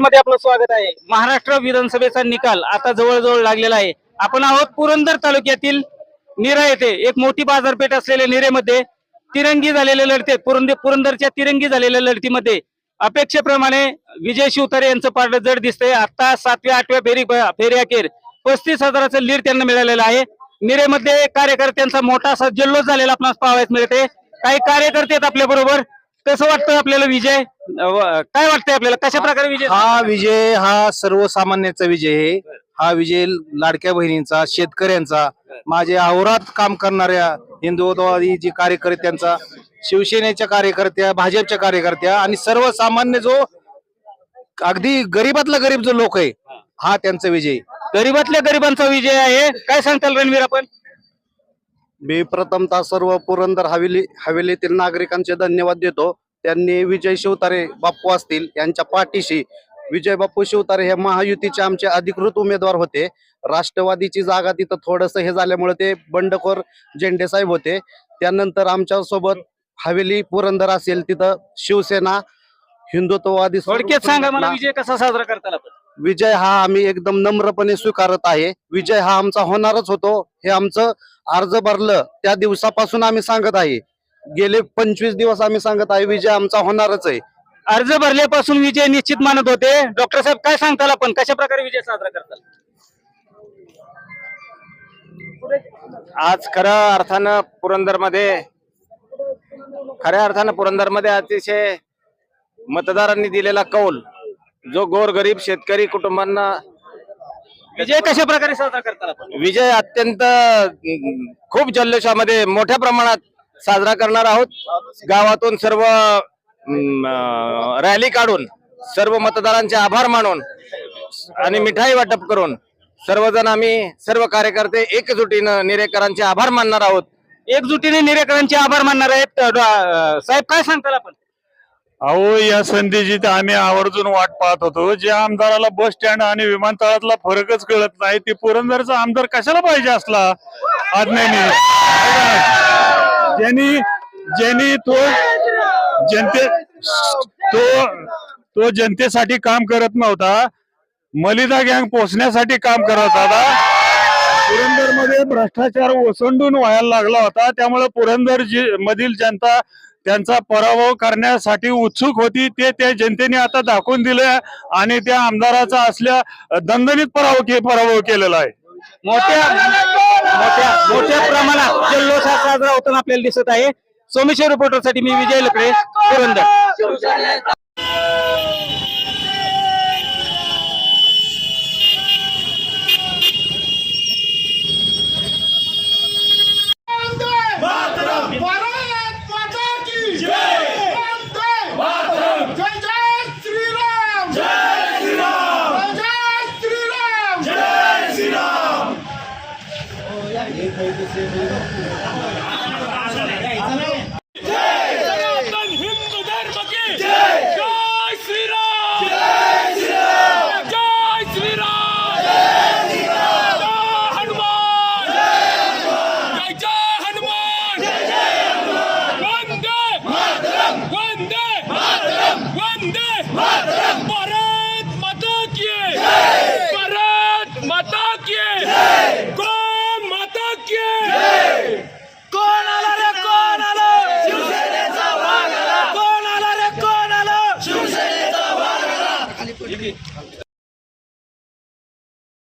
मध्ये आपलं स्वागत आहे. महाराष्ट्र विधानसभेचा निकाल आता जवळजवळ लागलेला आहे. आपण आहोत पुरंदर तालुक्यातील निरा येथे. एक मोठी बाजारपेठ असलेल्या निरेमध्ये तिरंगी झालेल्या लढतीत पुरंदर पुरंदरच्या तिरंगी झालेल्या लढतीमध्ये अपेक्षेप्रमाणे विजय शिवतारे यांचं पार्ट जड दिसतंय. आता सातव्या आठव्या फेरी फेरी अखेर पस्तीस हजाराचं लीड त्यांना मिळालेलं आहे. निरेमध्ये कार्यकर्त्यांचा मोठा असा जल्लोष झालेला आपणास पाहायला मिळते काही कार्यकर्ते आहेत आपल्या बरोबर कसं वाटतं आपल्याला विजय? अं, काय वाटतंय आपल्याला? कशा प्रकारे विजय हा विजय हा सर्वसामान्यांचा विजय आहे. हा विजय लाडक्या बहिणींचा शेतकऱ्यांचा माझे आवरात काम करणाऱ्या हिंदुत्ववादी जे कार्यकर्त्यांचा शिवसेनेच्या कार्यकर्त्या भाजपच्या कार्यकर्त्या आणि सर्वसामान्य जो अगदी गरीबातला गरीब जो लोक आहे हा त्यांचा विजय. गरीबातल्या गरिबांचा विजय आहे. काय सांगताल रणवीर आपण? मी प्रथमतः सर्व पुरंदर हवेली हवेलीतील नागरिकांचे धन्यवाद देतो. त्यांनी विजय शिवतारे बाप्पू असतील यांच्या पाठीशी. विजय बाप्पू शिवतारे हे महायुतीचे आमचे अधिकृत उमेदवार होते. राष्ट्रवादीची जागा तिथं थोडस हे झाल्यामुळे ते बंडखोर झेंडे साहेब होते. त्यानंतर आमच्यासोबत हवेली पुरंदर असेल तिथं शिवसेना हिंदुत्ववादी थोडक्यात सांगा मला विजय कसा साजरा करताल आपण? विजय हा आम्ही एकदम नम्रपणे स्वीकारत आहे. विजय हा आमचा होणारच होतो. हे आमचं अर्ज भरलं त्या दिवसापासून आम्ही सांगत आहे. गेले पंचवीस दिवस आम्ही सांगत आहे विजय आमचा होणारच आहे. अर्ज भरल्यापासून विजय निश्चित मानत होते. डॉक्टर साहेब काय सांगताल आपण? कशा प्रकारे विजय साजरा करताल? आज खऱ्या अर्थानं पुरंदरमध्ये खऱ्या अर्थानं पुरंदरमध्ये अतिशय मतदारांनी दिलेला कौल जो गोरगरीब शेतकरी कुटुंबांना विजय कशा प्रकारे साजरा आपण? विजय अत्यंत खूप जल्लोषामध्ये मोठ्या प्रमाणात साजरा करणार आहोत. गावातून सर्व रॅली काढून सर्व मतदारांचे आभार मानून आणि मिठाई वाटप करून सर्वजण आम्ही सर्व कार्यकर्ते एकजुटीनं निरेकरांचे आभार मानणार आहोत. एकजुटीने निरेकरांचे आभार मानणार आहेत. साहेब काय सांगताल आपण? अहो या संधीची तर आम्ही आवर्जून वाट पाहत होतो. ज्या आमदाराला बस स्टँड आणि विमानतळातला फरकच कळत नाही ते पुरंदरचा आमदार कशाला पाहिजे असला? आज्ञानी ज्यांनी ज्यांनी तो जनते तो तो जनतेसाठी काम करत नव्हता मलिदा गँग पोचण्यासाठी काम करत होता. पुरंदरमध्ये भ्रष्टाचार ओसंडून व्हायला लागला होता. त्यामुळे पुरंदर जी मधील जनता त्यांचा पराभव करण्यासाठी उत्सुक होती. ते त्या जनतेने आता दाखवून दिले आणि त्या आमदाराचा असल्या दणदणीत पराभव के पराभव केलेला आहे. मोठ्या मोठ्या मोठ्या प्रमाणात जल्लोष हा साजरा होताना आपल्याला दिसत आहे. सोमेश्वर रिपोर्टरसाठी मी विजय लकडे पुरंदर भारत माता की जय वंदे जय जय श्रीराम जय श्रीराम जय श्रीराम जय